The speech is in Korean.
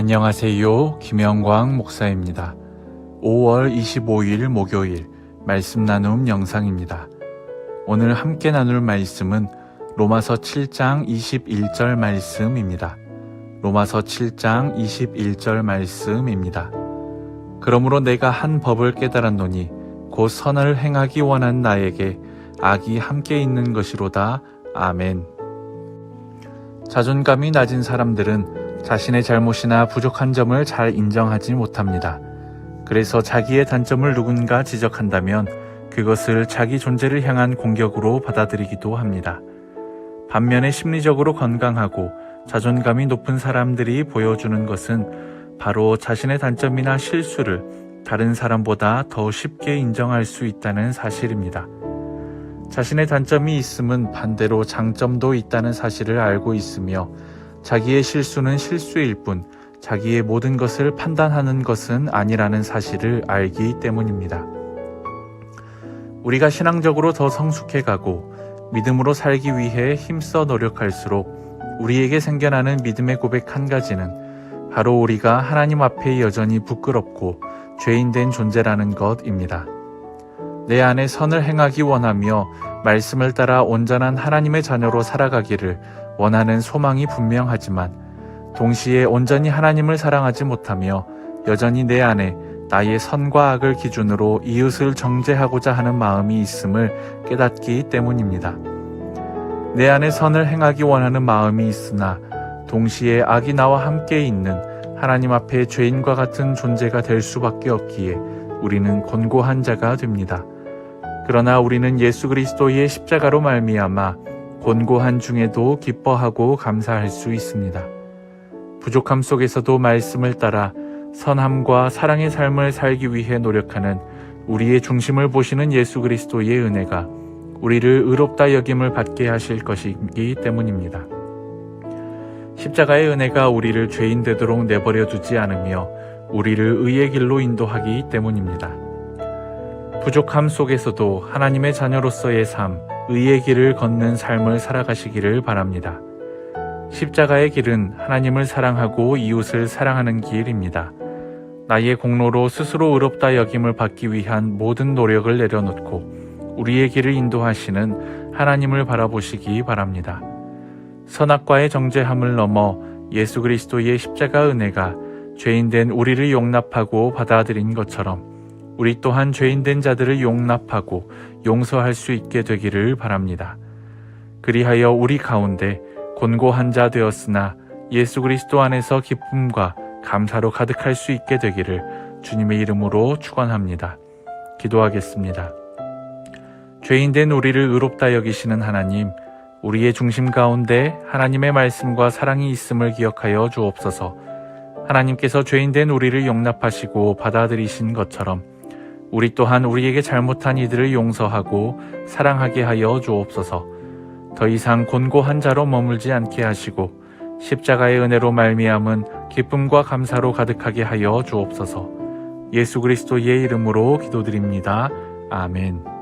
안녕하세요. 김영광 목사입니다. 5월 25일 목요일 말씀 나눔 영상입니다. 오늘 함께 나눌 말씀은 로마서 7장 21절 말씀입니다. 로마서 7장 21절 말씀입니다. 그러므로 내가 한 법을 깨달았노니 곧 선을 행하기 원한 나에게 악이 함께 있는 것이로다. 아멘. 자존감이 낮은 사람들은 자신의 잘못이나 부족한 점을 잘 인정하지 못합니다. 그래서 자기의 단점을 누군가 지적한다면 그것을 자기 존재를 향한 공격으로 받아들이기도 합니다. 반면에 심리적으로 건강하고 자존감이 높은 사람들이 보여주는 것은 바로 자신의 단점이나 실수를 다른 사람보다 더 쉽게 인정할 수 있다는 사실입니다. 자신의 단점이 있음은 반대로 장점도 있다는 사실을 알고 있으며 자기의 실수는 실수일 뿐 자기의 모든 것을 판단하는 것은 아니라는 사실을 알기 때문입니다. 우리가 신앙적으로 더 성숙해 가고 믿음으로 살기 위해 힘써 노력할수록 우리에게 생겨나는 믿음의 고백 한 가지는 바로 우리가 하나님 앞에 여전히 부끄럽고 죄인된 존재라는 것입니다. 내 안에 선을 행하기 원하며 말씀을 따라 온전한 하나님의 자녀로 살아가기를 원하는 소망이 분명하지만 동시에 온전히 하나님을 사랑하지 못하며 여전히 내 안에 나의 선과 악을 기준으로 이웃을 정죄하고자 하는 마음이 있음을 깨닫기 때문입니다. 내 안에 선을 행하기 원하는 마음이 있으나 동시에 악이 나와 함께 있는 하나님 앞에 죄인과 같은 존재가 될 수밖에 없기에 우리는 곤고한 자가 됩니다. 그러나 우리는 예수 그리스도의 십자가로 말미암아 곤고한 중에도 기뻐하고 감사할 수 있습니다. 부족함 속에서도 말씀을 따라 선함과 사랑의 삶을 살기 위해 노력하는 우리의 중심을 보시는 예수 그리스도의 은혜가 우리를 의롭다 여김을 받게 하실 것이기 때문입니다. 십자가의 은혜가 우리를 죄인 되도록 내버려 두지 않으며 우리를 의의 길로 인도하기 때문입니다. 부족함 속에서도 하나님의 자녀로서의 삶, 의의 길을 걷는 삶을 살아가시기를 바랍니다. 십자가의 길은 하나님을 사랑하고 이웃을 사랑하는 길입니다. 나의 공로로 스스로 의롭다 여김을 받기 위한 모든 노력을 내려놓고 우리의 길을 인도하시는 하나님을 바라보시기 바랍니다. 선악과의 정죄함을 넘어 예수 그리스도의 십자가 은혜가 죄인된 우리를 용납하고 받아들인 것처럼 우리 또한 죄인된 자들을 용납하고 용서할 수 있게 되기를 바랍니다. 그리하여 우리 가운데 곤고한 자 되었으나 예수 그리스도 안에서 기쁨과 감사로 가득할 수 있게 되기를 주님의 이름으로 축원합니다. 기도하겠습니다. 죄인된 우리를 의롭다 여기시는 하나님, 우리의 중심 가운데 하나님의 말씀과 사랑이 있음을 기억하여 주옵소서. 하나님께서 죄인된 우리를 용납하시고 받아들이신 것처럼 우리 또한 우리에게 잘못한 이들을 용서하고 사랑하게 하여 주옵소서. 더 이상 곤고한 자로 머물지 않게 하시고 십자가의 은혜로 말미암은 기쁨과 감사로 가득하게 하여 주옵소서. 예수 그리스도의 이름으로 기도드립니다. 아멘.